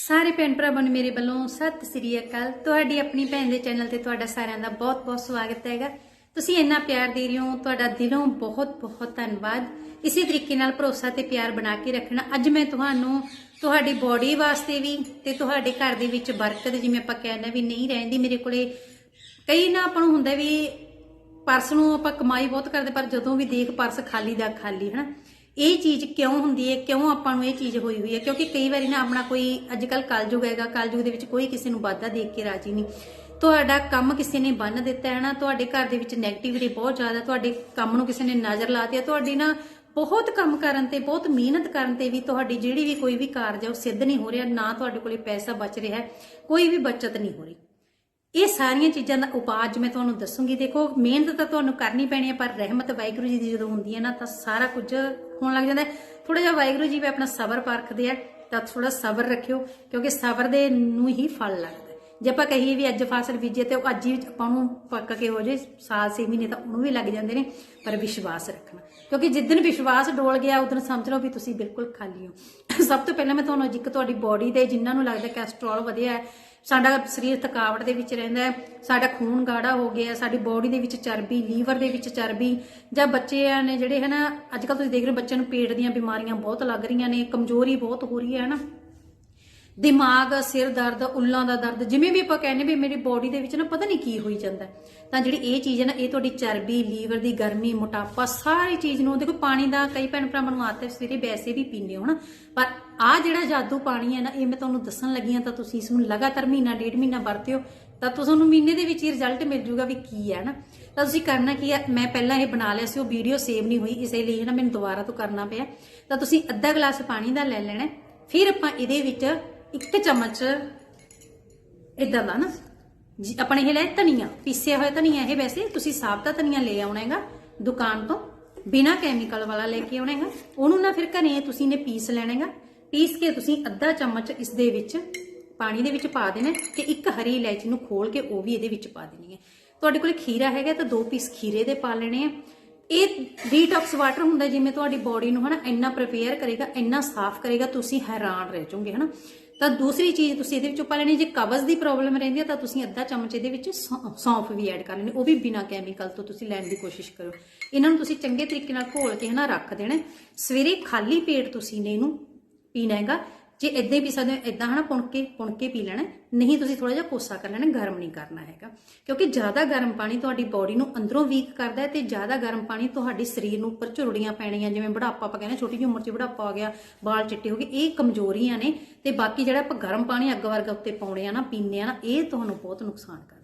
ਸਾਰੇ ਭੈਣ ਭਰਾਵਾਂ ਨੂੰ ਮੇਰੇ ਵੱਲੋਂ ਸਤਿ ਸ੍ਰੀ ਅਕਾਲ। ਤੁਹਾਡੀ ਆਪਣੀ ਭੈਣ ਦੇ ਚੈਨਲ ਤੇ ਤੁਹਾਡਾ ਸਾਰਿਆਂ ਦਾ ਬਹੁਤ-ਬਹੁਤ ਸਵਾਗਤ ਹੈਗਾ। ਤੁਸੀਂ ਇੰਨਾ ਪਿਆਰ ਦੇ ਰਹੇ ਹੋ, ਤੁਹਾਡਾ ਦਿਲੋਂ ਬਹੁਤ-ਬਹੁਤ ਧੰਨਵਾਦ। ਇਸੇ ਤਰੀਕੇ ਨਾਲ ਭਰੋਸਾ ਤੇ ਪਿਆਰ ਬਣਾ ਕੇ ਰੱਖਣਾ। ਅੱਜ ਮੈਂ ਤੁਹਾਨੂੰ ਤੁਹਾਡੀ ਬਾਡੀ ਵਾਸਤੇ ਵੀ ਤੇ ਤੁਹਾਡੇ ਘਰ ਦੇ ਵਿੱਚ ਬਰਕਤ, ਜਿਵੇਂ ਆਪਾਂ ਕਹਿੰਦੇ ਵੀ ਨਹੀਂ ਰਹਿੰਦੀ ਮੇਰੇ ਕੋਲੇ। ਕਈ ਨਾ ਆਪਾਂ ਨੂੰ ਹੁੰਦਾ ਵੀ ਪਰਸ ਨੂੰ ਆਪਾਂ ਕਮਾਈ ਬਹੁਤ ਕਰਦੇ, ਪਰ ਜਦੋਂ ਵੀ ਦੇਖ ਪਰਸ ਖਾਲੀ ਦਾ ਖਾਲੀ, ਹਨਾ? ਇਹ ਚੀਜ਼ ਕਿਉਂ ਹੁੰਦੀ ਹੈ? ਕਿਉਂ ਆਪਾਂ ਨੂੰ ਇਹ ਚੀਜ਼ ਹੋਈ ਹੋਈ ਹੈ? ਕਿਉਂਕਿ ਕਈ ਵਾਰੀ ਨਾ ਆਪਣਾ ਕੋਈ ਅੱਜ ਕੱਲ ਕਲਯੁਗ ਹੈਗਾ, ਕਲਯੁਗ ਦੇ ਵਿੱਚ ਕੋਈ ਕਿਸੇ ਨੂੰ ਵਾਧਾ ਦੇਖ ਕੇ ਰਾਜੀ ਨਹੀਂ। ਤੁਹਾਡਾ ਕੰਮ ਕਿਸੇ ਨੇ ਬੰਨ ਦਿੱਤਾ ਹੈ ਨਾ, ਤੁਹਾਡੇ ਘਰ ਦੇ ਵਿੱਚ 네ਗੇਟਿਵਿਟੀ ਬਹੁਤ ਜ਼ਿਆਦਾ ਤੁਹਾਡੇ ਕੰਮ ਨੂੰ ਕਿਸੇ ਨੇ ਨਜ਼ਰ ਲਾਤੀ ਹੈ ਤੁਹਾਡੀ ਨਾ ਬਹੁਤ ਕੰਮ ਕਰਨ ਤੇ, ਬਹੁਤ ਮਿਹਨਤ ਕਰਨ ਤੇ ਵੀ ਤੁਹਾਡੀ ਜਿਹੜੀ ਵੀ ਕੋਈ ਵੀ ਕਾਰਜ ਹੈ, ਉਹ ਸਿੱਧ ਨਹੀਂ ਹੋ ਰਿਹਾ, ਨਾ ਤੁਹਾਡੇ ਕੋਲੇ ਪੈਸਾ ਬਚ ਰਿਹਾ ਕੋਈ ਵੀ ਬਚਤ ਨਹੀਂ ਹੋ ਰਹੀ। ਇਹ ਸਾਰੀਆਂ ਚੀਜ਼ਾਂ ਦਾ ਉਪਾਅ ਅੱਜ ਮੈਂ ਤੁਹਾਨੂੰ ਦੱਸੂਗੀ। ਦੇਖੋ, ਮਿਹਨਤ ਤਾਂ ਤੁਹਾਨੂੰ ਕਰਨੀ ਪੈਣੀ ਹੈ, ਪਰ ਰਹਿਮਤ ਵਾਹਿਗੁਰੂ ਜੀ ਦੀ ਜਦੋਂ ਹੁੰਦੀ ਹੈ ਨਾ, ਤਾਂ ਸਾਰਾ ਕੁਝ ਹੋਣ ਲੱਗ ਜਾਂਦਾ ਥੋੜਾ ਜਿਹਾ ਵਾਹਿਗੁਰੂ ਜੀ ਵੀ ਆਪਣਾ ਸਬਰ ਪਰਖਦੇ ਆ, ਤਾਂ ਥੋੜਾ ਸਬਰ ਰੱਖਿਓ, ਕਿਉਂਕਿ ਸਬਰ ਦੇ ਨੂੰ ਹੀ ਫਲ ਲੱਗਦਾ ਜੇ ਆਪਾਂ ਕਹੀਏ ਵੀ ਅੱਜ ਫਸਲ ਬੀਜੇ ਤੇ ਉਹ ਅੱਜ ਹੀ ਆਪਾਂ ਨੂੰ ਪੱਕ ਕੇ ਹੋ ਜੇ, ਸਾਲ 6 ਮਹੀਨੇ ਤਾਂ ਉਹਨੂੰ ਵੀ ਲੱਗ ਜਾਂਦੇ ਨੇ, ਪਰ ਵਿਸ਼ਵਾਸ ਰੱਖਣਾ। ਕਿਉਂਕਿ ਜਿੱਦਨ ਵਿਸ਼ਵਾਸ ਡੋਲ ਗਿਆ ਉਦੋਂ ਸਮਝ ਲਓ ਵੀ ਤੁਸੀਂ ਬਿਲਕੁਲ ਖਾਲੀ ਹੋ। ਸਭ ਤੋਂ ਪਹਿਲਾਂ ਮੈਂ ਤੁਹਾਨੂੰ ਜਿੱਕ ਤੁਹਾਡੀ ਬਾਡੀ ਦੇ ਜਿਨ੍ਹਾਂ ਨੂੰ ਲੱਗਦਾ ਕੈਸਟਰੋਲ ਵਧਿਆ ਹੈ ਸਾਡਾ ਸਰੀਰ ਥਕਾਵਟ ਦੇ ਵਿੱਚ ਰਹਿੰਦਾ ਹੈ, ਸਾਡਾ ਖੂਨ ਗਾੜਾ ਹੋ ਗਿਆ, ਸਾਡੀ ਬੋਡੀ ਦੇ ਵਿੱਚ ਚਰਬੀ, ਲੀਵਰ ਦੇ ਵਿੱਚ ਚਰਬੀ, ਜਾਂ ਬੱਚੇ ਨੇ ਜਿਹੜੇ ਹਨਾ, ਅੱਜ ਕੱਲ ਤੁਸੀਂ ਦੇਖ ਰਹੇ ਹੋ ਬੱਚਿਆਂ ਨੂੰ ਪੇਟ ਦੀਆਂ ਬਿਮਾਰੀਆਂ ਬਹੁਤ ਲੱਗ ਰਹੀਆਂ ਨੇ, ਕਮਜ਼ੋਰੀ ਬਹੁਤ ਹੋ ਰਹੀ ਹੈ ਹਨਾ। ਦਿਮਾਗ, ਸਿਰ ਦਰਦ, ਉੱਲਾਂ ਦਾ ਦਰਦ, ਜਿਵੇਂ ਵੀ ਆਪਾਂ ਕਹਿੰਦੇ ਵੀ ਮੇਰੀ ਬਾਡੀ ਦੇ ਵਿੱਚ ਨਾ ਪਤਾ ਨਹੀਂ ਕੀ ਹੋਈ ਜਾਂਦਾ। ਤਾਂ ਜਿਹੜੀ ਇਹ ਚੀਜ਼ ਹੈ ਨਾ, ਇਹ ਤੁਹਾਡੀ ਚਰਬੀ, ਲੀਵਰ ਦੀ ਗਰਮੀ, ਮੋਟਾਪਾ, ਸਾਰੀ ਚੀਜ਼ ਨੂੰ, ਦੇਖੋ ਪਾਣੀ ਦਾ ਕਈ ਭੈਣ ਭਰਾਵਾਂ ਨੂੰ ਆਦਤ ਹੈ, ਸਵੇਰੇ ਵੈਸੇ ਵੀ ਪੀਂਦੇ ਹੋ ਨਾ, ਪਰ ਆ ਜਿਹੜਾ ਜਾਦੂ ਪਾਣੀ ਹੈ ਨਾ, ਇਹ ਮੈਂ ਤੁਹਾਨੂੰ ਦੱਸਣ ਲੱਗੀ ਹਾਂ, ਤਾਂ ਤੁਸੀਂ ਇਸ ਨੂੰ ਲਗਾਤਾਰ ਮਹੀਨਾ, ਡੇਢ ਮਹੀਨਾ ਵਰਤਿਓ, ਤਾਂ ਤੁਹਾਨੂੰ ਮਹੀਨੇ ਦੇ ਵਿੱਚ ਹੀ ਰਿਜ਼ਲਟ ਮਿਲ ਜੂਗਾ ਵੀ ਕੀ ਹੈ ਨਾ। ਤਾਂ ਤੁਸੀਂ ਕਰਨਾ ਕੀ ਹੈ, ਮੈਂ ਪਹਿਲਾਂ ਇਹ ਬਣਾ ਲਿਆ ਸੀ, ਉਹ ਵੀਡੀਓ ਸੇਵ ਨਹੀਂ ਹੋਈ, ਇਸੇ ਲਈ ਨਾ, ਮੈਨੂੰ ਦੁਬਾਰਾ ਤੋਂ ਕਰਨਾ ਪਿਆ। ਤਾਂ ਤੁਸੀਂ ਅੱਧਾ ਗਲਾਸ ਪਾਣੀ ਦਾ ਲੈ ਲੈਣਾ ਫਿਰ ਆਪਾਂ ਇਹਦੇ ਵਿੱਚ ਇੱਕ ਚਮਚ ਇਦਾਂ ਦਾ ਨਾ। ਜੀ, ਆਪਣੇ ਇਹ ਲੈ ਧਨੀਆ, ਪੀਸਿਆ ਹੋਇਆ ਧਨੀਆ ਇਹ ਵੈਸੇ, ਤੁਸੀਂ ਸਾਬਤਾ ਧਨੀਆ ਲੈ ਆਉਣਾ ਹੈਗਾ ਦੁਕਾਨ ਤੋਂ, ਬਿਨਾ ਕੈਮੀਕਲ ਵਾਲਾ ਲੈ ਕੇ ਆਉਣਾ ਹੈਗਾ। ਉਹਨੂੰ ਨਾ ਫਿਰ ਘਰੇ ਤੁਸੀਂ ਨੇ ਪੀਸ ਲੈਣਾ ਹੈਗਾ। ਪੀਸ ਕੇ ਤੁਸੀਂ ਅੱਧਾ ਚਮਚ ਇਸ ਦੇ ਵਿੱਚ ਪਾਣੀ ਦੇ ਵਿੱਚ ਪਾ ਦੇਣਾ ਤੇ ਇੱਕ ਹਰੀ ਇਲਾਇਚੀ ਨੂੰ ਖੋਲ ਕੇ ਉਹ ਵੀ ਇਹਦੇ ਵਿੱਚ ਪਾ ਦੇਣੀ ਹੈ। ਤੁਹਾਡੇ ਕੋਲ ਖੀਰਾ ਹੈਗਾ ਤਾਂ ਦੋ ਪੀਸ ਖੀਰੇ ਦੇ ਪਾ ਲੈਣੇ ਆ। ਇਹ ਡੀਟੌਕਸ ਵਾਟਰ ਹੁੰਦਾ ਜਿਵੇਂ ਤੁਹਾਡੀ ਬਾਡੀ ਨੂੰ ਹਨਾ ਇੰਨਾ ਪ੍ਰਪੇਅਰ ਕਰੇਗਾ, ਇੰਨਾ ਸਾਫ਼ ਕਰੇਗਾ, ਤੁਸੀਂ ਹੈਰਾਨ ਰਹਿ ਜਾਓਗੇ ਹਨਾ। ਤਾਂ ਦੂਸਰੀ ਚੀਜ਼ ਤੁਸੀਂ ਇਹਦੇ ਵਿੱਚੋਂ ਪਾ ਲੈਣੀ, ਜੇ ਕਬਜ਼ ਦੀ ਪ੍ਰੋਬਲਮ ਰਹਿੰਦੀ ਹੈ, ਤਾਂ ਤੁਸੀਂ ਅੱਧਾ ਚਮਚ ਇਹਦੇ ਵਿੱਚ ਸੌਂ- ਸੌਂਫ ਵੀ ਐਡ ਕਰ ਲੈਣੀ, ਉਹ ਵੀ ਬਿਨਾ ਕੈਮੀਕਲ ਤੋਂ ਤੁਸੀਂ ਲੈਣ ਦੀ ਕੋਸ਼ਿਸ਼ ਕਰੋ ਇਹਨਾਂ ਨੂੰ ਤੁਸੀਂ ਚੰਗੇ ਤਰੀਕੇ ਨਾਲ ਘੋਲ ਕੇ ਹਨਾ ਰੱਖ ਦੇਣਾ ਸਵੇਰੇ ਖਾਲੀ ਪੇਟ ਤੁਸੀਂ ਨੇ ਇਹਨੂੰ ਪੀਣਾ ਹੈਗਾ। ਜੇ ਇਦਾਂ ਹੀ ਪੀ ਸਕਦੇ ਹੋ ਇਦਾਂ ਹਨਾ ਪੁਣ ਕੇ ਪੁਣ ਕੇ ਪੀ ਲੈਣਾ, ਨਹੀਂ ਤੁਸੀਂ ਥੋੜਾ ਜਿਹਾ ਕੋਸਾ ਕਰ ਲੈਣਾ, ਗਰਮ ਨਹੀਂ ਕਰਨਾ ਹੈਗਾ। ਕਿਉਂਕਿ ਜ਼ਿਆਦਾ ਗਰਮ ਪਾਣੀ ਤੁਹਾਡੀ ਬਾਡੀ ਨੂੰ ਅੰਦਰੋਂ ਵੀਕ ਕਰਦਾ ਹੈ ਤੇ ਜ਼ਿਆਦਾ ਗਰਮ ਪਾਣੀ ਤੁਹਾਡੇ ਸਰੀਰ ਨੂੰ ਉੱਪਰ ਝੁਰੜੀਆਂ ਪੈਣੀਆਂ, ਜਿਵੇਂ ਬੁਢਾਪਾ ਆਪਾਂ ਕਹਿੰਦੇ ਛੋਟੀ ਜਿਹੀ ਉਮਰ 'ਚ ਬੁਢਾਪਾ ਆ ਗਿਆ ਵਾਲ ਚਿੱਟੇ ਹੋ ਗਏ, ਇਹ ਕਮਜ਼ੋਰੀਆਂ ਨੇ ਤੇ ਬਾਕੀ ਜਿਹੜਾ ਆਪਾਂ ਗਰਮ ਪਾਣੀ ਅੱਗ ਵਰਗਾ ਉੱਤੇ ਪਾਉਣੇ ਆ ਨਾ, ਪੀਂਦੇ ਆ ਨਾ, ਇਹ ਤੁਹਾਨੂੰ ਬਹੁਤ ਨੁਕਸਾਨ ਕਰਦਾ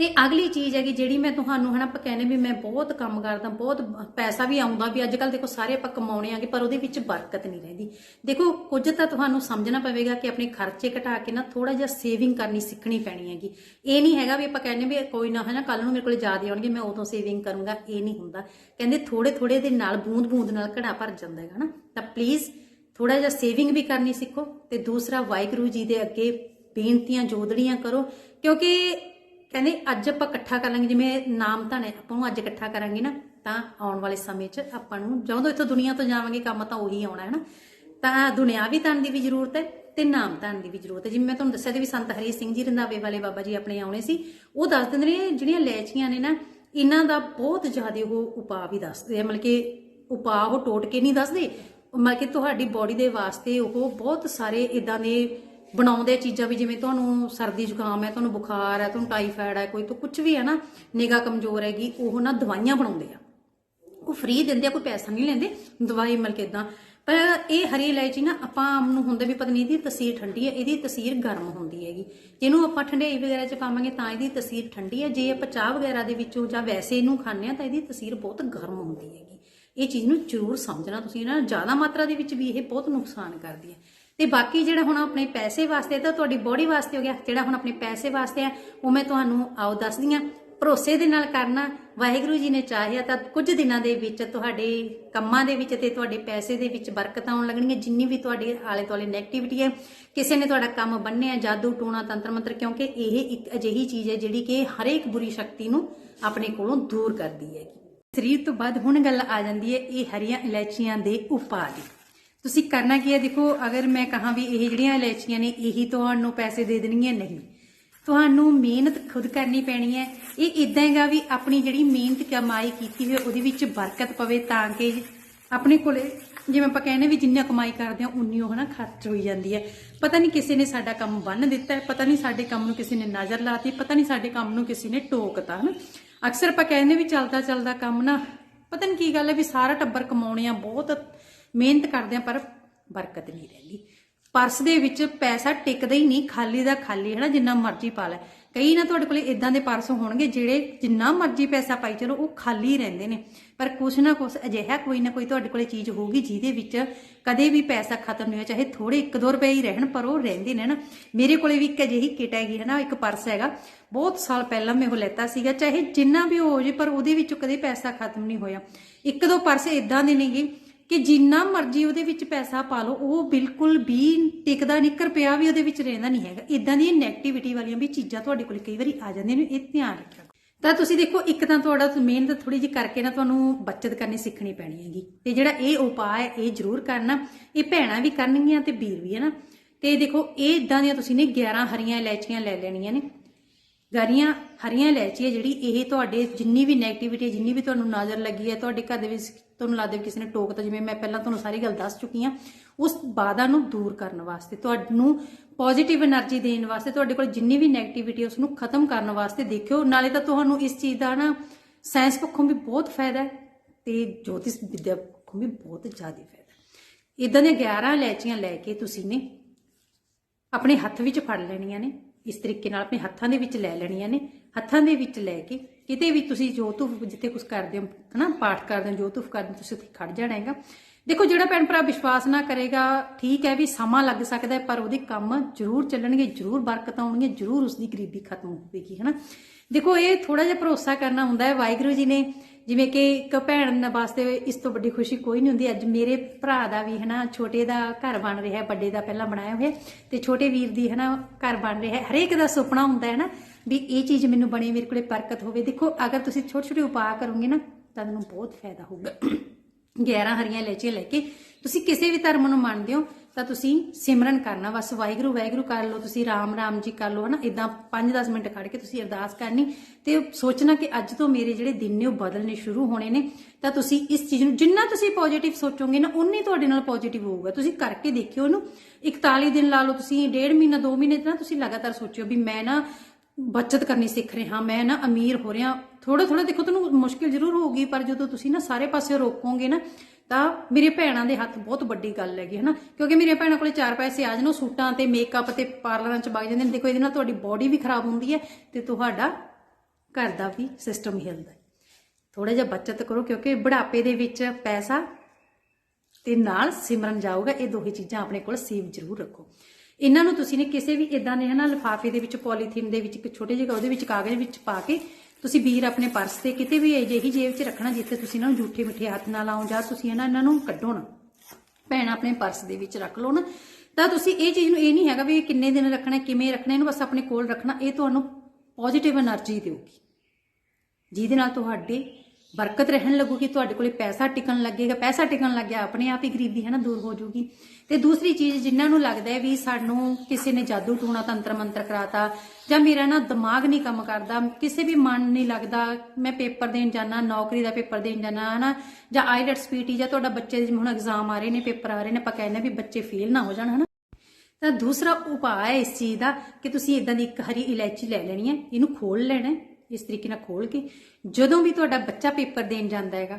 ਤੇ ਅਗਲੀ ਚੀਜ਼ ਹੈਗੀ ਜਿਹੜੀ ਮੈਂ ਤੁਹਾਨੂੰ ਹਨਾ ਆਪਾਂ ਕਹਿੰਦੇ ਵੀ ਮੈਂ ਬਹੁਤ ਕੰਮ ਕਰਦਾ, ਬਹੁਤ ਪੈਸਾ ਵੀ ਆਉਂਦਾ ਵੀ ਅੱਜ ਕੱਲ ਦੇਖੋ ਸਾਰੇ ਆਪਾਂ ਕਮਾਉਣੇ ਆਗੇ, ਪਰ ਉਹਦੇ ਵਿੱਚ ਬਰਕਤ ਨਹੀਂ ਰਹਿੰਦੀ। ਦੇਖੋ ਕੁਝ ਤਾਂ ਤੁਹਾਨੂੰ ਸਮਝਣਾ ਪਵੇਗਾ ਕਿ ਆਪਣੇ ਖਰਚੇ ਘਟਾ ਕੇ ਨਾ ਥੋੜਾ ਜਿਹਾ ਸੇਵਿੰਗ ਕਰਨੀ ਸਿੱਖਣੀ ਪੈਣੀ ਹੈਗੀ। ਇਹ ਨਹੀਂ ਹੈਗਾ ਵੀ ਆਪਾਂ ਕਹਿੰਦੇ ਵੀ ਕੋਈ ਨਾ ਹਨਾ ਕੱਲ ਨੂੰ ਮੇਰੇ ਕੋਲ ਜ਼ਿਆਦਾ ਆਉਣਗੇ, ਮੈਂ ਉਦੋਂ ਸੇਵਿੰਗ ਕਰੂੰਗਾ, ਇਹ ਨਹੀਂ ਹੁੰਦਾ। ਕਹਿੰਦੇ ਥੋੜੇ ਥੋੜੇ ਦੇ ਨਾਲ ਬੂੰਦ ਬੂੰਦ ਨਾਲ ਘੜਾ ਭਰ ਜਾਂਦਾ ਹੈਗਾ ਨਾ। ਤਾਂ ਪਲੀਜ਼ ਥੋੜਾ ਜਿਹਾ ਸੇਵਿੰਗ ਵੀ ਕਰਨੀ ਸਿੱਖੋ ਤੇ ਦੂਸਰਾ ਵਾਹਿਗੁਰੂ ਜੀ ਦੇ ਅੱਗੇ ਬੇਨਤੀਆਂ, ਜੋਦੜੀਆਂ ਕਰੋ, ਕਿਉਂਕਿ ਕਹਿੰਦੇ ਅੱਜ ਆਪਾਂ ਇਕੱਠਾ ਕਰ ਲਾਂਗੇ, ਜਿਵੇਂ ਨਾਮ ਧਨ ਆਪਾਂ ਨੂੰ ਅੱਜ ਇਕੱਠਾ ਕਰਾਂਗੇ ਨਾ, ਤਾਂ ਆਉਣ ਵਾਲੇ ਸਮੇਂ 'ਚ ਆਪਾਂ ਨੂੰ ਜਦੋਂ ਇੱਥੋਂ ਦੁਨੀਆ ਤੋਂ ਜਾਵਾਂਗੇ, ਕੰਮ ਤਾਂ ਉਹੀ ਆਉਣਾ ਹੈ ਨਾ। ਤਾਂ ਦੁਨਿਆਵੀ ਧਨ ਦੀ ਵੀ ਜ਼ਰੂਰਤ ਹੈ ਤੇ ਨਾਮ ਧਨ ਦੀ ਵੀ ਜ਼ਰੂਰਤ ਹੈ। ਜਿਵੇਂ ਮੈਂ ਤੁਹਾਨੂੰ ਦੱਸਿਆ ਸੀ ਵੀ ਸੰਤ ਹਰੀ ਸਿੰਘ ਜੀ ਰੰਧਾਵੇ ਵਾਲੇ ਬਾਬਾ ਜੀ ਆਪਣੇ ਆਉਣੇ ਸੀ, ਉਹ ਦੱਸ ਦਿੰਦੇ ਨੇ, ਜਿਹੜੀਆਂ ਲੈਚੀਆਂ ਨੇ ਨਾ, ਇਹਨਾਂ ਦਾ ਬਹੁਤ ਜ਼ਿਆਦਾ ਉਹ ਉਪਾਅ ਵੀ ਦੱਸਦੇ ਆ। ਮਤਲਬ ਕਿ ਉਪਾਅ ਉਹ ਟੋਟ ਕੇ ਨਹੀਂ ਦੱਸਦੇ। ਮਤਲਬ ਕਿ ਤੁਹਾਡੀ ਬੋਡੀ ਦੇ ਵਾਸਤੇ ਉਹ ਬਹੁਤ ਸਾਰੇ ਇਦਾਂ ਦੇ ਬਣਾਉਂਦੇ ਚੀਜ਼ਾਂ ਵੀ, ਜਿਵੇਂ ਤੁਹਾਨੂੰ ਸਰਦੀ ਜ਼ੁਕਾਮ ਹੈ, ਤੁਹਾਨੂੰ ਬੁਖਾਰ ਹੈ, ਤੁਹਾਨੂੰ ਟਾਈਫਾਇਡ ਹੈ, ਕੋਈ ਤੋਂ ਕੁਝ ਵੀ ਹੈ ਨਾ ਨਿਗਾ ਕਮਜ਼ੋਰ ਹੈਗੀ, ਉਹ ਨਾ ਦਵਾਈਆਂ ਬਣਾਉਂਦੇ ਆ। ਉਹ ਫ੍ਰੀ ਦਿੰਦੇ ਆ, ਕੋਈ ਪੈਸਾ ਨਹੀਂ ਲੈਂਦੇ, ਦਵਾਈ ਮਿਲ ਕੇ ਇਦਾਂ ਪਰ ਇਹ ਹਰੀ ਇਲਾਇਚੀ ਨਾ, ਆਪਾਂ ਆਮ ਨੂੰ ਹੁੰਦਾ ਵੀ ਪਤਾ ਨਹੀਂ ਇਹਦੀ ਤਸੀਰ ਠੰਡੀ ਹੈ, ਇਹਦੀ ਤਸੀਰ ਗਰਮ ਹੁੰਦੀ ਹੈਗੀ। ਜਿਹਨੂੰ ਆਪਾਂ ਠੰਡਾਈ ਵਗੈਰਾ ਚ ਪਾਵਾਂਗੇ, ਤਾਂ ਇਹਦੀ ਤਸੀਰ ਠੰਡੀ ਹੈ। ਜੇ ਆਪਾਂ ਚਾਹ ਵਗੈਰਾ ਦੇ ਵਿੱਚੋਂ ਜਾਂ ਵੈਸੇ ਇਹਨੂੰ ਖਾਂਦੇ ਆ, ਤਾਂ ਇਹਦੀ ਤਸੀਰ ਬਹੁਤ ਗਰਮ ਹੁੰਦੀ ਹੈਗੀ। ਇਹ ਚੀਜ਼ ਨੂੰ ਜ਼ਰੂਰ ਸਮਝਣਾ ਤੁਸੀਂ ਨਾ ਜ਼ਿਆਦਾ ਮਾਤਰਾ ਦੇ ਵਿੱਚ ਵੀ ਇਹ ਬਹੁਤ ਨੁਕਸਾਨ ਕਰਦੀ ਹੈ। ਤੇ ਬਾਕੀ ਜਿਹੜਾ ਹੁਣ ਆਪਣੇ ਪੈਸੇ ਵਾਸਤੇ ਤਾਂ ਤੁਹਾਡੀ ਬੋਡੀ ਵਾਸਤੇ ਹੋ ਗਿਆ, ਜਿਹੜਾ ਹੁਣ ਆਪਣੇ ਪੈਸੇ ਵਾਸਤੇ ਆ, ਉਹ ਮੈਂ ਤੁਹਾਨੂੰ ਆਓ ਦੱਸਦੀ ਹਾਂ। ਭਰੋਸੇ ਦੇ ਨਾਲ ਕਰਨਾ, ਵਾਹਿਗੁਰੂ ਜੀ ਨੇ ਚਾਹਿਆ ਤਾਂ ਕੁਝ ਦਿਨਾਂ ਦੇ ਵਿੱਚ ਤੁਹਾਡੇ ਕੰਮਾਂ ਦੇ ਵਿੱਚ ਤੇ ਤੁਹਾਡੇ ਪੈਸੇ ਦੇ ਵਿੱਚ ਬਰਕਤਾਂ ਆਉਣ ਲੱਗਣਗੀਆਂ, ਜਿੰਨੀ ਵੀ ਤੁਹਾਡੇ ਆਲੇ ਦੁਆਲੇ 네ਗੇਟਿਵਿਟੀ ਹੈ, ਕਿਸੇ ਨੇ ਤੁਹਾਡਾ ਕੰਮ ਬੰਨਿਆ ਜਾਦੂ ਟੂਣਾ ਤੰਤਰ ਮੰਤਰ ਕਿਉਂਕਿ ਇਹ ਇੱਕ ਅਜਿਹੀ ਚੀਜ਼ ਹੈ ਜਿਹੜੀ ਕਿ ਹਰੇਕ ਬੁਰੀ ਸ਼ਕਤੀ ਨੂੰ ਆਪਣੇ ਕੋਲੋਂ ਦੂਰ ਕਰਦੀ ਹੈਗੀ। ਸਰੀਰ ਤੋਂ ਬਾਅਦ ਹੁਣ ਗੱਲ ਆ ਜਾਂਦੀ ਹੈ, ਇਹ ਹਰੀਆਂ ਇਲਾਇਚੀਆਂ ਦੇ ਉਪਾਅ ਦੀ। ਤੁਸੀਂ ਕਰਨਾ ਕੀ ਹੈ? ਦੇਖੋ, ਅਗਰ ਮੈਂ ਕਹਾਂ ਵੀ ਇਹ ਜਿਹੜੀਆਂ ਇਲਾਇਚੀਆਂ ਨੇ, ਇਹੀ ਤੁਹਾਨੂੰ ਪੈਸੇ ਦੇ ਦੇਣਗੀਆਂ? ਨਹੀਂ। ਤੁਹਾਨੂੰ ਮਿਹਨਤ ਖੁਦ ਕਰਨੀ ਪੈਣੀ ਹੈ। ਇਹ ਇਦਾਂ ਹੈਗਾ ਵੀ ਆਪਣੀ ਜਿਹੜੀ ਮਿਹਨਤ ਕਮਾਈ ਕੀਤੀ ਹੋਈ ਉਹਦੇ ਵਿੱਚ ਬਰਕਤ ਪਵੇ ਤਾਂ ਕਿ ਆਪਣੇ ਕੋਲੇ ਜਿਵੇਂ ਆਪਾਂ ਕਹਿੰਦੇ ਵੀ ਜਿੰਨਾ ਕਮਾਈ ਕਰਦੇ ਆ ਉਨੀ ਉਹ ਹਨਾ ਖਰਚ ਹੋਈ ਜਾਂਦੀ ਹੈ। ਪਤਾ ਨਹੀਂ ਕਿਸੇ ਨੇ ਸਾਡਾ ਕੰਮ ਬੰਨ ਦਿੱਤਾ ਹੈ, ਪਤਾ ਨਹੀਂ ਸਾਡੇ ਕੰਮ ਨੂੰ ਕਿਸੇ ਨੇ ਨਜ਼ਰ ਲਾਤੀ, ਪਤਾ ਨਹੀਂ ਸਾਡੇ ਕੰਮ ਨੂੰ ਕਿਸੇ ਨੇ ਟੋਕਤਾ, ਹਨਾ। ਅਕਸਰ ਆਪਾਂ ਕਹਿੰਦੇ ਵੀ ਚੱਲਦਾ ਚੱਲਦਾ ਕੰਮ ਨਾ, ਪਤਾ ਨਹੀਂ ਕੀ ਗੱਲ ਹੈ ਵੀ ਸਾਰਾ ਟੱਬਰ ਕਮਾਉਣੇ ਆ, ਬਹੁਤ ਮਿਹਨਤ ਕਰਦੇ ਆ, ਪਰ ਬਰਕਤ ਨਹੀਂ ਰਹਿੰਦੀ। ਪਰਸ ਦੇ ਵਿੱਚ ਪੈਸਾ ਟਿਕਦਾ ਹੀ ਨਹੀਂ, ਖਾਲੀ ਦਾ ਖਾਲੀ ਹੈ ਨਾ ਜਿੰਨਾ ਮਰਜ਼ੀ ਪਾ ਲੈ। ਕਈ ਨਾ ਤੁਹਾਡੇ ਕੋਲੇ ਇਦਾਂ ਦੇ ਪਰਸ ਹੋਣਗੇ, ਜਿਹੜੇ ਜਿੰਨਾ ਮਰਜ਼ੀ ਪੈਸਾ ਪਾਈ ਚਲੋ, ਉਹ ਖਾਲੀ ਰਹਿੰਦੇ ਨੇ। ਪਰ ਕੁਛ ਨਾ ਕੁਛ ਅਜਿਹਾ ਕੋਈ ਨਾ ਕੋਈ ਤੁਹਾਡੇ ਕੋਲੇ ਚੀਜ਼ ਹੋਊਗੀ, ਜਿਹਦੇ ਵਿੱਚ ਕਦੇ ਵੀ ਪੈਸਾ ਖਤਮ ਨਹੀਂ ਹੋਇਆ, ਚਾਹੇ ਥੋੜੇ 1-2 ਰੁਪਏ ਹੀ ਰਹਿਣ, ਪਰ ਉਹ ਰਹਿੰਦੇ ਨੇ ਨਾ ਮੇਰੇ ਕੋਲੇ ਵੀ ਇੱਕ ਅਜਿਹੀ ਕਿਟ ਹੈਗੀ ਹੈ ਨਾ ਇੱਕ ਪਰਸ ਹੈਗਾ। ਬਹੁਤ ਸਾਲ ਪਹਿਲਾਂ ਮੈਂ ਉਹ ਲੈਤਾ ਸੀਗਾ, ਚਾਹੇ ਜਿੰਨਾ ਵੀ ਹੋ ਜੇ ਪਰ ਉਹਦੇ ਵਿੱਚੋਂ ਕਦੇ ਪੈਸਾ ਖਤਮ ਨਹੀਂ ਹੋਇਆ। ਇੱਕ ਦੋ ਪਰਸ ਇਦਾਂ ਦੇ ਨੇਗੇ ਕਿ ਜਿੰਨਾ ਮਰਜ਼ੀ ਉਹਦੇ ਵਿੱਚ ਪੈਸਾ ਪਾ ਲਓ, ਉਹ ਬਿਲਕੁਲ ਵੀ ਟਿਕਦਾ ਨਹੀਂ ਰੁਪਿਆ ਵੀ ਉਹਦੇ ਵਿੱਚ ਰਹਿੰਦਾ ਨਹੀਂ ਹੈਗਾ। ਇਦਾਂ ਦੀਆਂ ਨੈਗੇਟਿਵਿਟੀ ਵਾਲੀਆਂ ਵੀ ਚੀਜ਼ਾਂ ਤੁਹਾਡੇ ਕੋਲ ਕਈ ਵਾਰੀ ਆ ਜਾਂਦੀਆਂ ਨੇ, ਇਹ ਧਿਆਨ ਰੱਖਿਓ। ਤਾਂ ਤੁਸੀਂ ਦੇਖੋ, ਇੱਕ ਤਾਂ ਤੁਹਾਡਾ ਮਿਹਨਤ ਥੋੜੀ ਜਿਹੀ ਕਰਕੇ ਨਾ ਤੁਹਾਨੂੰ ਬੱਚਤ ਕਰਨੀ ਸਿੱਖਣੀ ਪੈਣੀ ਹੈਗੀ। ਤੇ ਜਿਹੜਾ ਇਹ ਉਪਾਅ ਹੈ, ਇਹ ਜ਼ਰੂਰ ਕਰਨਾ। ਇਹ ਭੈਣਾਂ ਵੀ ਕਰਨਗੀਆਂ ਤੇ ਵੀਰ ਵੀ, ਹੈ ਨਾ? ਤੇ ਦੇਖੋ, ਇਹ ਇਦਾਂ ਦੀਆਂ ਤੁਸੀਂ ਨੇ 11 ਹਰੀਆਂ ਇਲਾਇਚੀਆਂ ਲੈ ਲੈਣੀਆਂ ਨੇ। ਗਾਰੀਆਂ ਹਰੀਆਂ ਇਲਾਇਚੀ ਹੈ ਜਿਹੜੀ ਇਹ ਤੁਹਾਡੇ ਜਿੰਨੀ ਵੀ 네ਗੇਟਿਵਿਟੀ ਜਿੰਨੀ ਵੀ ਤੁਹਾਨੂੰ ਨਜ਼ਰ ਲੱਗੀ ਹੈ, ਤੁਹਾਡੇ ਘਰ ਦੇ ਵਿੱਚ ਤੁਹਾਨੂੰ ਲੱਗਦਾ ਕਿਸੇ ਨੇ ਟੋਕ ਤਾਂ ਜਿਵੇਂ ਮੈਂ ਪਹਿਲਾਂ ਤੁਹਾਨੂੰ ਸਾਰੀ ਗੱਲ ਦੱਸ ਚੁੱਕੀ ਹਾਂ, ਉਸ ਬਾਧਾ ਨੂੰ ਦੂਰ ਕਰਨ ਵਾਸਤੇ, ਤੁਹਾਨੂੰ ਪੋਜ਼ਿਟਿਵ એનર્ਜੀ ਦੇਣ ਵਾਸਤੇ, ਤੁਹਾਡੇ ਕੋਲ ਜਿੰਨੀ ਵੀ ਨੈਗੇਟਿਵਿਟੀ ਉਸ ਨੂੰ ਖਤਮ ਕਰਨ ਵਾਸਤੇ ਦੇਖਿਓ। ਨਾਲੇ ਤਾਂ ਤੁਹਾਨੂੰ ਇਸ ਚੀਜ਼ ਦਾ ਨਾ ਸਾਇੰਸ ਪੱਖੋਂ ਵੀ ਬਹੁਤ ਫਾਇਦਾ ਹੈ ਤੇ ਜੋਤਿਸ਼ ਵਿਦਿਆ ਪੱਖੋਂ ਵੀ ਬਹੁਤ ਜ਼ਿਆਦਾ ਫਾਇਦਾ ਇਦਾਂ ਦੀਆਂ 11 ਇਲਾਇਚੀਆਂ ਲੈ ਕੇ ਤੁਸੀਂ ਨੇ ਆਪਣੇ ਹੱਥ ਵਿੱਚ ਫੜ ਲੈਣੀਆਂ ਨੇ। ਇਸ ਤਰੀਕੇ ਨਾਲ ਆਪਣੇ ਹੱਥਾਂ ਦੇ ਵਿੱਚ ਲੈ ਲੈਣੀਆਂ ਨੇ। ਹੱਥਾਂ ਦੇ ਵਿੱਚ ਲੈ ਕੇ ਕਿਤੇ ਵੀ ਤੁਸੀਂ ਜੋਤੂਫ ਜਿੱਥੇ ਕੁਝ ਕਰਦੇ ਹੋ, ਹਨਾ, ਪਾਠ ਕਰਦੇ ਹੋ, ਜੋ ਜੋਤੂਫ ਕਰਦੇ ਹੋ, ਤੁਸੀਂ ਉੱਥੇ ਖੜ ਜਾਣਾ ਹੈਗਾ। ਦੇਖੋ, ਜਿਹੜਾ ਭੈਣ ਭਰਾ ਵਿਸ਼ਵਾਸ ਨਾ ਕਰੇਗਾ, ਠੀਕ ਹੈ ਵੀ ਸਮਾਂ ਲੱਗ ਸਕਦਾ ਹੈ, ਪਰ ਉਹਦੇ ਕੰਮ ਜ਼ਰੂਰ ਚੱਲਣਗੇ, ਜ਼ਰੂਰ ਬਰਕਤ ਆਉਣਗੀਆਂ ਜ਼ਰੂਰ ਉਸਦੀ ਗਰੀਬੀ ਖਤਮ ਹੋਵੇਗੀ, ਹਨਾ? ਦੇਖੋ, ਇਹ ਥੋੜਾ ਜਿਹਾ ਭਰੋਸਾ ਕਰਨਾ ਹੁੰਦਾ ਹੈ, ਵਾਹਿਗੁਰੂ ਜੀ ਨੇ ਜਿਵੇਂ ਕਿ ਇੱਕ ਭੈਣ ਵਾਸਤੇ ਇਸ ਤੋਂ ਵੱਡੀ ਖੁਸ਼ੀ ਕੋਈ ਨਹੀਂ ਹੁੰਦੀ। ਅੱਜ ਮੇਰੇ ਭਰਾ ਦਾ ਵੀ, ਹਨਾ, ਛੋਟੇ ਦਾ ਘਰ ਬਣ ਰਿਹਾ ਹੈ, ਵੱਡੇ ਦਾ ਪਹਿਲਾਂ ਬਣਾਇਆ ਹੋਇਆ ਤੇ ਛੋਟੇ ਵੀਰ ਦੀ, ਹਨਾ, ਘਰ ਬਣ ਰਿਹਾ ਹੈ। ਹਰੇਕ ਦਾ ਸੁਪਨਾ ਹੁੰਦਾ ਹੈ ਨਾ ਵੀ ਇਹ ਚੀਜ਼ ਮੈਨੂੰ ਬਣੇ, ਮੇਰੇ ਕੋਲੇ ਬਰਕਤ ਹੋਵੇ। ਦੇਖੋ, ਅਗਰ ਤੁਸੀਂ ਛੋਟੇ ਛੋਟੇ ਉਪਾਅ ਕਰੋਗੇ ਨਾ, ਤਾਂ ਤੁਹਾਨੂੰ ਬਹੁਤ ਫਾਇਦਾ ਹੋਊਗਾ। 11 ਹਰੀਆਂ ਇਲਾਇਚੀਆਂ ਲੈ ਕੇ ਤੁਸੀਂ ਕਿਸੇ ਵੀ ਧਰਮ ਨੂੰ ਮੰਨਦੇ ਹੋ, ਤਾਂ ਤੁਸੀਂ ਸਿਮਰਨ ਕਰਨਾ, ਬਸ ਵਾਹਿਗੁਰੂ ਵਾਹਿਗੁਰੂ ਕਰ ਲਓ, ਤੁਸੀਂ ਰਾਮ ਰਾਮ ਜੀ ਕਰ ਲਓ, ਹਨਾ? ਇਦਾਂ 5-10 ਮਿੰਟ ਖੜ ਕੇ ਤੁਸੀਂ ਅਰਦਾਸ ਕਰਨੀ ਤੇ ਸੋਚਣਾ ਕਿ ਅੱਜ ਤੋਂ ਮੇਰੇ ਜਿਹੜੇ ਦਿਨ ਨੇ ਉਹ ਬਦਲਨੇ ਸ਼ੁਰੂ ਹੋਣੇ ਨੇ, ਤਾਂ ਤੁਸੀਂ ਇਸ ਚੀਜ਼ ਨੂੰ ਜਿੰਨਾ ਤੁਸੀਂ ਪੋਜ਼ਿਟਿਵ ਸੋਚੋਗੇ ਨਾ ਉਨੀ ਤੁਹਾਡੇ ਨਾਲ ਪੋਜ਼ਿਟਿਵ ਹੋਊਗਾ। ਤੁਸੀਂ ਕਰਕੇ ਦੇਖਿਓ ਉਹਨੂੰ। 41 ਦਿਨ ਲਾ ਲਓ ਤੁਸੀਂ, ਡੇਢ ਮਹੀਨਾ 2 ਮਹੀਨੇ ਨਾ ਤੁਸੀਂ ਲਗਾਤਾਰ ਸੋਚਿਓ ਵੀ ਮੈਂ ਨਾ ਬੱਚਤ ਕਰਨੀ ਸਿੱਖ ਰਿਹਾ। ਮੈਂ ਨਾ ਅਮੀਰ ਹੋ ਰਿਹਾ। ਥੋੜਾ ਥੋੜਾ ਦੇਖੋ, ਤੁਹਾਨੂੰ ਮੁਸ਼ਕਿਲ ਜ਼ਰੂਰ ਹੋਊਗੀ, ਪਰ ਜਦੋਂ ਤੁਸੀਂ ਨਾ ਸਾਰੇ ਪਾਸੇ ਰੋਕੋਗੇ ਨਾ, ਤਾਂ ਮੇਰੇ ਭੈਣਾਂ ਦੇ ਹੱਥ ਬਹੁਤ ਵੱਡੀ ਗੱਲ ਹੈਗੀ, ਹਨਾ? ਕਿਉਂਕਿ ਮੇਰੀਆਂ ਭੈਣਾਂ ਕੋਲੇ ਚਾਰ ਪੈਸੇ ਆ ਜਾਣ, ਉਹ ਸੂਟਾਂ ਤੇ ਮੇਕਅਪ ਤੇ ਪਾਰਲਰਾਂ ਚ ਵਗ ਜਾਂਦੇ ਨੇ। ਦੇਖੋ, ਇਹਦੇ ਨਾਲ ਤੁਹਾਡੀ ਬਾਡੀ ਵੀ ਖਰਾਬ ਹੁੰਦੀ ਹੈ ਤੇ ਤੁਹਾਡਾ ਘਰ ਦਾ ਵੀ ਸਿਸਟਮ ਹਿਲਦਾ ਹੈ। ਥੋੜਾ ਜਿਹਾ ਬੱਚਤ ਕਰੋ, ਕਿਉਂਕਿ ਬੁਢਾਪੇ ਦੇ ਵਿੱਚ ਪੈਸਾ ਤੇ ਨਾਲ ਸਿਮਰਨ ਜਾਊਗਾ। ਇਹ ਦੋਹੇ ਚੀਜ਼ਾਂ ਆਪਣੇ ਕੋਲ ਸੇਵ ਜ਼ਰੂਰ ਰੱਖੋ। ਇਹਨਾਂ ਨੂੰ ਤੁਸੀਂ ਨੇ ਕਿਸੇ ਵੀ ਇਦਾਂ ਦੇ ਹਨਾ ਲਿਫਾਫੇ ਦੇ ਵਿੱਚ, ਪੋਲੀਥੀਨ ਦੇ ਵਿੱਚ, ਇੱਕ ਛੋਟੇ ਜਿਹੇ ਉਹਦੇ ਵਿੱਚ ਕਾਗਜ਼ ਵਿੱਚ ਪਾ ਕੇ ਤੁਸੀਂ ਵੀਰ ਆਪਣੇ ਪਰਸ ਤੇ ਕਿਤੇ ਵੀ ਅਜਿਹੀ ਜੇਬ 'ਚ ਰੱਖਣਾ ਜਿੱਥੇ ਤੁਸੀਂ ਇਹਨਾਂ ਨੂੰ ਝੂਠੇ ਮਿੱਠੇ ਹੱਥ ਨਾਲ ਲਾਓ ਜਾਂ ਤੁਸੀਂ ਇਹਨਾਂ ਇਹਨਾਂ ਨੂੰ ਕੱਢੋ ਨਾ। ਭੈਣ ਆਪਣੇ ਪਰਸ ਦੇ ਵਿੱਚ ਰੱਖ ਲਓ ਨਾ। ਤਾਂ ਤੁਸੀਂ ਇਹ ਚੀਜ਼ ਨੂੰ ਇਹ ਨਹੀਂ ਹੈਗਾ ਵੀ ਇਹ ਕਿੰਨੇ ਦਿਨ ਰੱਖਣਾ, ਕਿਵੇਂ ਰੱਖਣਾ, ਇਹਨੂੰ ਬਸ ਆਪਣੇ ਕੋਲ ਰੱਖਣਾ, ਇਹ ਤੁਹਾਨੂੰ ਪੋਜ਼ਿਟਿਵ એનર્ਜੀ ਦੇਊਗੀ। ਜਿਹਦੇ ਨਾਲ ਤੁਹਾਡੇ ਬਰਕਤ ਰਹਿਣ ਲੱਗੂਗੀ, ਤੁਹਾਡੇ ਕੋਲੇ ਪੈਸਾ ਟਿਕਣ ਲੱਗੇਗਾ, ਪੈਸਾ ਟਿਕਣ ਲੱਗਿਆ ਆਪਣੇ ਆਪ ਹੀ ਗਰੀਬੀ ਹੈ ਨਾ, ਦੂਰ ਹੋ ਜਾਊਗੀ। ਤੇ ਦੂਸਰੀ ਚੀਜ਼ ਜਿਨ੍ਹਾਂ ਨੂੰ ਲੱਗਦਾ ਹੈ ਵੀ ਸਾਨੂੰ ਕਿਸੇ ਨੇ ਜਾਦੂ ਟੂਣਾ, ਤੰਤਰ ਮੰਤਰ ਕਰਾਤਾ, ਜਾਂ ਮੇਰਾ ਨਾ ਦਿਮਾਗ ਨਹੀਂ ਕੰਮ ਕਰਦਾ, ਕਿਸੇ ਵੀ ਮਨ ਨਹੀਂ ਲੱਗਦਾ, ਮੈਂ ਪੇਪਰ ਦੇਣ ਜਾਣਾ ਨੌਕਰੀ ਦਾ ਪੇਪਰ ਦੇਣ ਜਾਣਾ ਹਨਾ, ਜਾਂ ਆਈਲੈਟਸ ਪੀਟੀ, ਜਾਂ ਤੁਹਾਡਾ ਬੱਚੇ ਦੇ ਹੁਣ ਐਗਜ਼ਾਮ ਆ ਰਹੇ ਨੇ, ਪੇਪਰ ਆ ਰਹੇ ਨੇ, ਆਪਾਂ ਕਹਿੰਦੇ ਵੀ ਬੱਚੇ ਫੇਲ ਨਾ ਹੋ ਜਾਣ, ਹਨਾ। ਤਾਂ ਦੂਸਰਾ ਉਪਾਅ ਹੈ ਇਸ ਚੀਜ਼ ਦਾ ਕਿ ਤੁਸੀਂ ਇਦਾਂ ਦੀ ਇੱਕ ਹਰੀ ਇਲਾਇਚੀ ਲੈ ਲੈਣੀ ਹੈ, ਇਹਨੂੰ ਖੋਲ ਲੈਣਾ ਇਸ ਤਰੀਕੇ ਨਾਲ ਖੋਲ ਕੇ ਜਦੋਂ ਵੀ ਤੁਹਾਡਾ ਬੱਚਾ ਪੇਪਰ ਦੇਣ ਜਾਂਦਾ ਹੈਗਾ,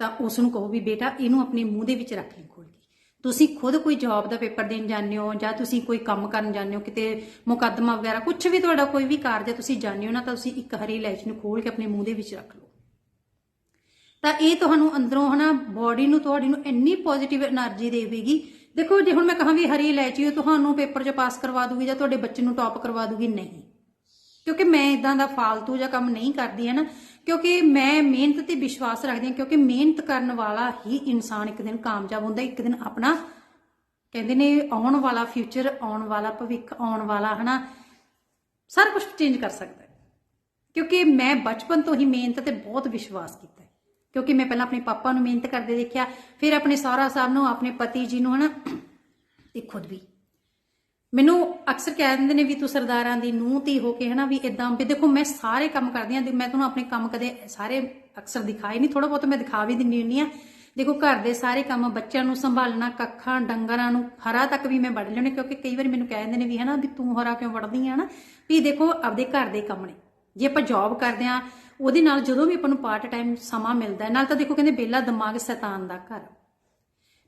ਤਾਂ ਉਸ ਨੂੰ ਕਹੋ ਵੀ ਬੇਟਾ ਇਹਨੂੰ ਆਪਣੇ ਮੂੰਹ ਦੇ ਵਿੱਚ ਰੱਖ ਲੈ ਖੋਲ ਕੇ। ਤੁਸੀਂ ਖੁਦ ਕੋਈ ਜੌਬ ਦਾ ਪੇਪਰ ਦੇਣ ਜਾਂਦੇ ਹੋ ਜਾਂ ਤੁਸੀਂ ਕੋਈ ਕੰਮ ਕਰਨ ਜਾਂਦੇ ਹੋ, ਕਿਤੇ ਮੁਕੱਦਮਾ ਵਗੈਰਾ ਕੁਝ ਵੀ ਤੁਹਾਡਾ ਕੋਈ ਵੀ ਕਾਰਜ ਹੈ, ਤੁਸੀਂ ਜਾਂਦੇ ਹੋ ਨਾ, ਤਾਂ ਤੁਸੀਂ ਇੱਕ ਹਰੀ ਇਲਾਇਚ ਨੂੰ ਖੋਲ ਕੇ ਆਪਣੇ ਮੂੰਹ ਦੇ ਵਿੱਚ ਰੱਖ ਲਓ। ਤਾਂ ਇਹ ਤੁਹਾਨੂੰ ਅੰਦਰੋਂ ਹਨਾ ਬਾਡੀ ਨੂੰ, ਤੁਹਾਡੀ ਨੂੰ ਇੰਨੀ ਪੋਜ਼ਿਟਿਵ એનર્ਜੀ ਦੇਵੇਗੀ। ਦੇਖੋ, ਜੇ ਹੁਣ ਮੈਂ ਕਹਾਂ ਵੀ ਹਰੀ ਇਲਾਇਚੀ ਉਹ ਤੁਹਾਨੂੰ ਪੇਪਰ 'ਚ ਪਾਸ ਕਰਵਾ ਦੂਗੀ ਜਾਂ ਤੁਹਾਡੇ ਬੱਚੇ ਨੂੰ ਟੌਪ ਕਰਵਾ ਦੂਗੀ, ਨਹੀਂ। ਕਿਉਂਕਿ ਮੈਂ ਇਦਾਂ ਦਾ ਫਾਲਤੂ ਜਾਂ ਕੰਮ ਨਹੀਂ ਕਰਦੀ, ਹੈ ਨਾ? ਕਿਉਂਕਿ ਮੈਂ ਮਿਹਨਤ ਤੇ ਵਿਸ਼ਵਾਸ ਰੱਖਦੀ ਹਾਂ, ਕਿਉਂਕਿ ਮਿਹਨਤ ਕਰਨ ਵਾਲਾ ਹੀ ਇਨਸਾਨ ਇੱਕ ਦਿਨ ਕਾਮਯਾਬ ਹੁੰਦਾ, ਇੱਕ ਦਿਨ ਆਪਣਾ, ਕਹਿੰਦੇ ਨੇ ਆਉਣ ਵਾਲਾ ਫਿਊਚਰ ਆਉਣ ਵਾਲਾ ਭਵਿੱਖ, ਆਉਣ ਵਾਲਾ, ਹਨਾ? ਸਾਰਾ ਕੁਝ ਚੇਂਜ ਕਰ ਸਕਦਾ ਕਿਉਂਕਿ ਮੈਂ ਬਚਪਨ ਤੋਂ ਹੀ ਮਿਹਨਤ ਤੇ ਬਹੁਤ ਵਿਸ਼ਵਾਸ ਕੀਤਾ ਹੈ। ਕਿਉਂਕਿ ਮੈਂ ਪਹਿਲਾਂ ਆਪਣੇ ਪਾਪਾ ਨੂੰ ਮਿਹਨਤ ਕਰਦੇ ਦੇਖਿਆ, ਫਿਰ ਆਪਣੇ ਸਹੁਰਾ ਸਾਹਿਬ ਨੂੰ, ਆਪਣੇ ਪਤੀ ਜੀ ਨੂੰ, ਹਨਾ? ਤੇ ਖੁਦ ਵੀ। ਮੈਨੂੰ ਅਕਸਰ ਕਹਿ ਦਿੰਦੇ ਨੇ ਵੀ ਤੂੰ ਸਰਦਾਰਾਂ ਦੀ ਨੂੰਹ ਧੀ ਹੋ ਕੇ ਹਨਾ ਵੀ ਇਦਾਂ ਵੀ ਦੇਖੋ ਮੈਂ ਸਾਰੇ ਕੰਮ ਕਰਦੀ ਹਾਂ, ਮੈਂ ਤੁਹਾਨੂੰ ਆਪਣੇ ਕੰਮ ਕਦੇ ਸਾਰੇ ਅਕਸਰ ਦਿਖਾਏ ਨਹੀਂ ਥੋੜਾ ਬਹੁਤ ਮੈਂ ਦਿਖਾ ਵੀ ਦਿੰਦੀ ਹੁੰਦੀ ਆ ਦੇਖੋ ਘਰ ਦੇ ਸਾਰੇ ਕੰਮ ਬੱਚਿਆਂ ਨੂੰ ਸੰਭਾਲਣਾ, ਕੱਖਾਂ, ਡੰਗਰਾਂ ਨੂੰ ਹਰਾ ਤੱਕ ਵੀ ਮੈਂ ਵੜ ਲੈਣੇ ਕਿਉਂਕਿ ਕਈ ਵਾਰੀ ਮੈਨੂੰ ਕਹਿ ਦਿੰਦੇ ਨੇ ਵੀ ਹਨਾ ਵੀ ਤੂੰ ਹਰਾ ਕਿਉਂ ਵੜਦੀ ਆ ਨਾ ਵੀ ਦੇਖੋ ਆਪਦੇ ਘਰ ਦੇ ਕੰਮ ਨੇ। ਜੇ ਆਪਾਂ ਜੌਬ ਕਰਦੇ ਆ ਉਹਦੇ ਨਾਲ ਜਦੋਂ ਵੀ ਆਪਾਂ ਨੂੰ ਪਾਰਟ ਟਾਈਮ ਸਮਾਂ ਮਿਲਦਾ ਨਾਲ ਤਾਂ ਦੇਖੋ ਕਹਿੰਦੇ ਬੇਲਾ ਦਿਮਾਗ ਸ਼ੈਤਾਨ ਦਾ ਘਰ।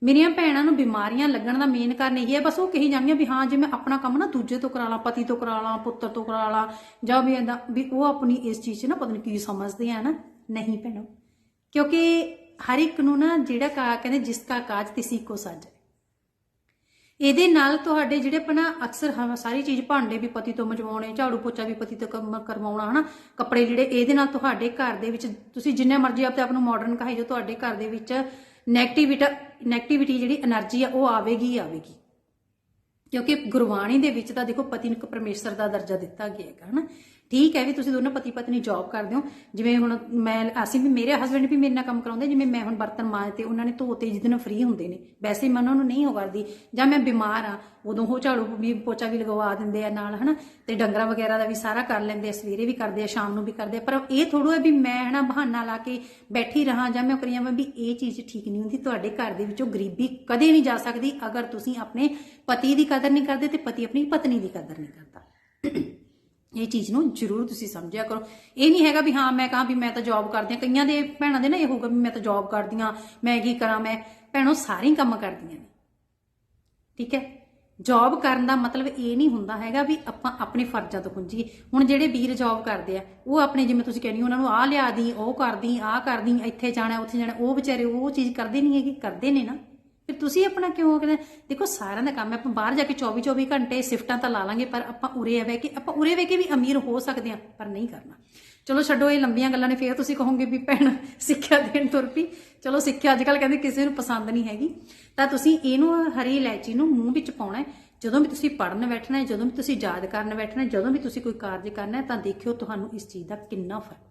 ਮੇਰੀਆਂ ਭੈਣਾਂ ਨੂੰ ਬਿਮਾਰੀਆਂ ਲੱਗਣ ਦਾ ਮੇਨ ਕਾਰਨ ਇਹ ਹੈ, ਬਸ ਉਹ ਕਹੀ ਜਾਂਦੀਆਂ ਵੀ ਹਾਂ, ਜੇ ਮੈਂ ਆਪਣਾ ਕੰਮ ਨਾ ਦੂਜੇ ਤੋਂ ਕਰਾ ਲਾਂ, ਪਤੀ ਤੋਂ ਕਰਾ ਲਾਂ, ਪੁੱਤਰ ਤੋਂ ਕਰਾ ਲਾਂ, ਜਾਂ ਵੀ ਏਦਾਂ, ਵੀ ਉਹ ਆਪਣੀ ਇਸ ਚੀਜ਼ 'ਚ ਨਾ ਪਤਾ ਨਹੀਂ ਕੀ ਸਮਝਦੇ ਆ ਨਾ। ਨਹੀਂ ਭੈਣੋ, ਕਿਉਂਕਿ ਹਰ ਇੱਕ ਨੂੰ ਨਾ ਜਿਹੜਾ ਕਾ, ਕਹਿੰਦੇ ਜਿਸ ਕਾ ਕਾਜ ਤਿਸੀ ਕੋ ਸੱਜ। ਇਹਦੇ ਨਾਲ ਤੁਹਾਡੇ ਜਿਹੜੇ ਆਪਣਾ ਅਕਸਰ ਸਾਰੀ ਚੀਜ਼ ਭਾਂਡੇ ਵੀ ਪਤੀ ਤੋਂ ਮਜਵਾਉਣੇ, ਝਾੜੂ ਪੋਚਾ ਵੀ ਪਤੀ ਤੋਂ ਕੰਮ ਕਰਵਾਉਣਾ, ਹਨਾ, ਕੱਪੜੇ ਜਿਹੜੇ ਇਹਦੇ ਨਾਲ ਤੁਹਾਡੇ ਘਰ ਦੇ ਵਿੱਚ, ਤੁਸੀਂ ਜਿੰਨੇ ਮਰਜ਼ੀ ਆਪਦੇ ਆਪ ਨੂੰ ਮਾਡਰਨ ਕਹਾਈ ਜੋ ਤੁਹਾਡੇ ਘਰ ਦੇ ਵਿੱਚ 네ਗੇਟਿਵਿਟੀ 네ਗੇਟਿਵਿਟੀ ਜਿਹੜੀ એનર્ਜੀ ਆ, ਉਹ ਆਵੇਗੀ ਹੀ ਆਵੇਗੀ। ਕਿਉਂਕਿ ਗੁਰਬਾਣੀ ਦੇ ਵਿੱਚ ਤਾਂ ਦੇਖੋ ਪਤੀ ਨੂੰ ਪਰਮੇਸ਼ਰ ਦਾ ਦਰਜਾ ਦਿੱਤਾ ਗਿਆ ਹੈ ਹਨਾ? ਠੀਕ ਹੈ ਵੀ ਤੁਸੀਂ ਦੋਨੋਂ ਪਤੀ ਪਤਨੀ ਜੌਬ ਕਰਦੇ ਹੋ। ਜਿਵੇਂ ਹੁਣ ਮੈਂ, ਅਸੀਂ ਵੀ, ਮੇਰੇ ਹਸਬੰਡ ਵੀ ਮੇਰੇ ਨਾਲ ਕੰਮ ਕਰਾਉਂਦੇ ਜਿਵੇਂ ਮੈਂ ਹੁਣ ਬਰਤਨ ਮਾਂਜ ਉਹਨਾਂ ਨੇ ਧੋਤੇ, ਜਿਸ ਦਿਨ ਫ੍ਰੀ ਹੁੰਦੇ ਨੇ। ਵੈਸੇ ਮੈਂ ਉਹਨਾਂ ਨੂੰ ਨਹੀਂ ਹੋ ਕਰਦੀ। ਜਾਂ ਮੈਂ ਬਿਮਾਰ ਆ, ਉਦੋਂ ਉਹ ਝਾੜੂ ਵੀ ਪੋਚਾ ਵੀ ਲਗਵਾ ਦਿੰਦੇ ਆ ਨਾਲ, ਹਨਾ? ਤੇ ਡੰਗਰਾਂ ਵਗੈਰਾ ਦਾ ਵੀ ਸਾਰਾ ਕਰ ਲੈਂਦੇ ਆ, ਸਵੇਰੇ ਵੀ ਕਰਦੇ ਆ, ਸ਼ਾਮ ਨੂੰ ਵੀ ਕਰਦੇ ਆ। ਪਰ ਇਹ ਥੋੜੋ ਹੈ ਵੀ ਮੈਂ, ਹਨਾ, ਬਹਾਨਾ ਲਾ ਕੇ ਬੈਠੀ ਰਹਾ ਜਾਂ ਮੈਂ ਕਰੀਆਂ ਮੈਂ ਵੀ ਇਹ ਚੀਜ਼ ਠੀਕ ਨਹੀਂ ਹੁੰਦੀ। ਤੁਹਾਡੇ ਘਰ ਦੇ ਵਿੱਚੋਂ ਗਰੀਬੀ ਕਦੇ ਨਹੀਂ ਜਾ ਸਕਦੀ। ਅਗਰ ਤੁਸੀਂ ਆਪਣੇ ਪਤੀ ਦੀ ਕਦਰ ਨਹੀਂ ਕਰਦੇ ਤੇ ਪਤੀ ਆਪਣੀ ਪਤਨੀ ਦੀ ਕਦਰ ਨਹੀਂ ਕਰਦਾ। ਇਹ ਚੀਜ਼ ਨੂੰ ਜ਼ਰੂਰ ਤੁਸੀਂ ਸਮਝਿਆ ਕਰੋ। ਇਹ ਨਹੀਂ ਹੈਗਾ ਵੀ ਹਾਂ, ਮੈਂ ਕਹਾਂ ਵੀ ਮੈਂ ਤਾਂ ਜੌਬ ਕਰਦੀ ਹਾਂ। ਕਈਆਂ ਦੇ ਭੈਣਾਂ ਦੇ ਨਾ ਇਹ ਹੋਊਗਾ ਵੀ ਮੈਂ ਤਾਂ ਜੌਬ ਕਰਦੀ ਹਾਂ, ਮੈਂ ਕੀ ਕਰਾਂ, ਮੈਂ ਭੈਣੋ ਸਾਰੇ ਕੰਮ ਕਰਦੀਆਂ ਨੇ। ਠੀਕ ਹੈ? ਜੌਬ ਕਰਨ ਦਾ ਮਤਲਬ ਇਹ ਨਹੀਂ ਹੁੰਦਾ ਹੈਗਾ ਵੀ ਆਪਾਂ ਆਪਣੇ ਫਰਜ਼ਾਂ ਤੋਂ ਪੁੰਜੀਏ। ਹੁਣ ਜਿਹੜੇ ਵੀਰ ਜੌਬ ਕਰਦੇ ਆ, ਉਹ ਆਪਣੇ ਜਿਵੇਂ ਤੁਸੀਂ ਕਹਿੰਦੇ ਉਹਨਾਂ ਨੂੰ ਆਹ ਲਿਆ ਦੀ, ਉਹ ਕਰਦੀ, ਆਹ ਕਰਦੀ, ਇੱਥੇ ਜਾਣਾ, ਉੱਥੇ ਜਾਣਾ, ਉਹ ਵਿਚਾਰੇ ਉਹ ਚੀਜ਼ ਕਰਦੇ ਨਹੀਂ ਹੈਗੇ, ਕਰਦੇ ਨੇ ਨਾ। ਫਿਰ ਤੁਸੀਂ ਆਪਣਾ ਕਿਉਂ ਕਹਿੰਦੇ? ਦੇਖੋ, ਸਾਰਿਆਂ ਦਾ ਕੰਮ ਹੈ, ਆਪਾਂ ਬਾਹਰ ਜਾ ਕੇ 24 24 ਘੰਟੇ ਸ਼ਿਫਟਾਂ ਤਾਂ ਲਾ ਲਾਂਗੇ, ਪਰ ਆਪਾਂ ਉਰੇ ਆਵੇ ਕਿ, ਆਪਾਂ ਉਰੇ ਵੇ ਕੇ ਵੀ ਅਮੀਰ ਹੋ ਸਕਦੇ ਆ ਪਰ ਨਹੀਂ ਕਰਨਾ। ਚਲੋ, ਛੱਡੋ ਇਹ ਲੰਬੀਆਂ ਗੱਲਾਂ ਨੇ, ਫੇਰ ਤੁਸੀਂ ਕਹੋਗੇ ਵੀ ਭੈਣ, ਸਿੱਖਿਆ ਦੇਣ ਤੁਰ ਪਈ। ਚਲੋ, ਸਿੱਖਿਆ ਅੱਜ ਕੱਲ ਕਹਿੰਦੇ ਕਿਸੇ ਨੂੰ ਪਸੰਦ ਨਹੀਂ ਹੈਗੀ। ਤਾਂ ਤੁਸੀਂ ਇਹਨੂੰ, ਹਰੀ ਇਲਾਇਚੀ ਨੂੰ ਮੂੰਹ ਵਿੱਚ ਪਾਉਣਾ ਹੈ। ਜਦੋਂ ਵੀ ਤੁਸੀਂ ਪੜਨ ਬੈਠਣਾ ਹੈ, ਜਦੋਂ ਵੀ ਤੁਸੀਂ ਯਾਦ ਕਰਨ ਬੈਠਣਾ ਹੈ, ਜਦੋਂ ਵੀ ਤੁਸੀਂ ਕੋਈ ਕਾਰਜ ਕਰਨਾ ਹੈ, ਤਾਂ ਦੇਖਿਓ ਤੁਹਾਨੂੰ ਇਸ ਚੀਜ਼ ਦਾ ਕਿੰਨਾ ਫ਼ਰਕ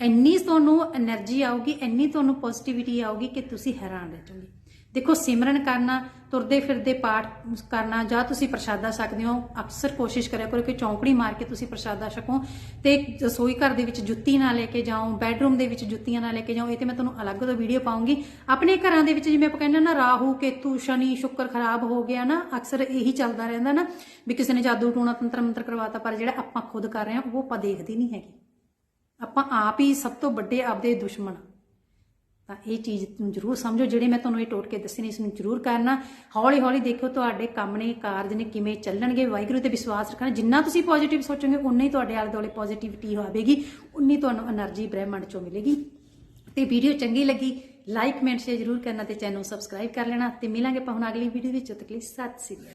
ਇੰਨੀ ਤੁਹਾਨੂੰ એનર્ਜੀ ਆਊਗੀ, ਇੰਨੀ ਤੁਹਾਨੂੰ ਪੋਜ਼ਿਟਿਵਿਟੀ ਆਊਗੀ ਕਿ ਤੁਸੀਂ ਹੈਰਾਨ ਰਹਿ ਜਾਓਗੇ। ਦੇਖੋ, ਸਿਮਰਨ ਕਰਨਾ, ਤੁਰਦੇ ਫਿਰਦੇ ਪਾਠ ਕਰਨਾ ਜਾਂ ਤੁਸੀਂ ਪ੍ਰਸ਼ਾਦਾ ਸਕਦੇ ਹੋ, ਅਕਸਰ ਕੋਸ਼ਿਸ਼ ਕਰਿਆ ਕਰੋ ਕਿ ਚੌਂਕੜੀ ਮਾਰ ਕੇ ਤੁਸੀਂ ਪ੍ਰਸ਼ਾਦਾ ਛਕੋ ਤੇ ਰਸੋਈ ਘਰ ਦੇ ਵਿੱਚ ਜੁੱਤੀ ਨਾ ਲੈ ਕੇ ਜਾਓ ਬੈੱਡਰੂਮ ਦੇ ਵਿੱਚ ਜੁੱਤੀਆਂ ਨਾ ਲੈ ਕੇ ਜਾਓ, ਇਹ ਤੇ ਮੈਂ ਤੁਹਾਨੂੰ ਅਲੱਗ ਤੋਂ ਵੀਡੀਓ ਪਾਉਂਗੀ। ਆਪਣੇ ਘਰਾਂ ਦੇ ਵਿੱਚ ਜਿਵੇਂ ਆਪਾਂ ਕਹਿੰਦੇ ਨਾ, ਰਾਹੂ, ਕੇਤੂ, ਸ਼ਨੀ, ਸ਼ੁੱਕਰ ਖਰਾਬ ਹੋ ਗਿਆ ਨਾ, ਅਕਸਰ ਇਹੀ ਚੱਲਦਾ ਰਹਿੰਦਾ ਨਾ ਵੀ ਕਿਸੇ ਨੇ ਜਾਦੂ ਟੂਣਾ ਤੰਤਰ ਮੰਤਰ ਕਰਵਾਤਾ, ਪਰ ਜਿਹੜਾ ਆਪਾਂ ਖੁਦ ਕਰ ਰਹੇ ਹਾਂ, ਉਹ ਆਪਾਂ ਦੇਖਦੇ ਨਹੀਂ ਹੈਗੇ। ਆਪਾਂ ਆਪ ਹੀ ਸਭ ਤੋਂ ਵੱਡੇ ਆਪਦੇ ਦੁਸ਼ਮਣ ਤਾਂ ਇਹ ਚੀਜ਼ ਨੂੰ ਜ਼ਰੂਰ ਸਮਝੋ, ਜਿਹੜੇ ਮੈਂ ਤੁਹਾਨੂੰ ਇਹ ਟੋਟਕੇ ਦੱਸੇ ਨੇ, ਇਸ ਨੂੰ ਜ਼ਰੂਰ ਕਰਨਾ। ਹੌਲੀ ਹੌਲੀ ਦੇਖੋ, ਤੁਹਾਡੇ ਕੰਮ ਨੇ, ਕਾਰਜ ਨੇ ਕਿਵੇਂ ਚੱਲਣਗੇ। ਵਾਹਿਗੁਰੂ ਤੇ ਵਿਸ਼ਵਾਸ ਰੱਖਣਾ। ਜਿੰਨਾ ਤੁਸੀਂ ਪੋਜ਼ਿਟਿਵ ਸੋਚੋਗੇ ਉਨਾ ਹੀ ਤੁਹਾਡੇ ਆਲੇ ਦੁਆਲੇ ਪੋਜ਼ਿਟਿਵਿਟੀ ਆਵੇਗੀ ਉਨੀ ਤੁਹਾਨੂੰ એનર્ਜੀ ਬ੍ਰਹਿਮੰਡ ਚੋਂ ਮਿਲੇਗੀ। ਤੇ ਵੀਡੀਓ ਚੰਗੀ ਲੱਗੀ ਲਾਈਕ ਕਮੈਂਟ ਸ਼ੇਅਰ ਜ਼ਰੂਰ ਕਰਨਾ ਤੇ ਚੈਨਲ ਨੂੰ ਸਬਸਕ੍ਰਾਈਬ ਕਰ ਲੈਣਾ। ਤੇ ਮਿਲਾਂਗੇ ਆਪਾਂ ਹੁਣ ਅਗਲੀ ਵੀਡੀਓ ਵਿੱਚ। ਤੱਕ ਲਈ ਸਤਿ ਸ੍ਰੀ ਅਕਾਲ।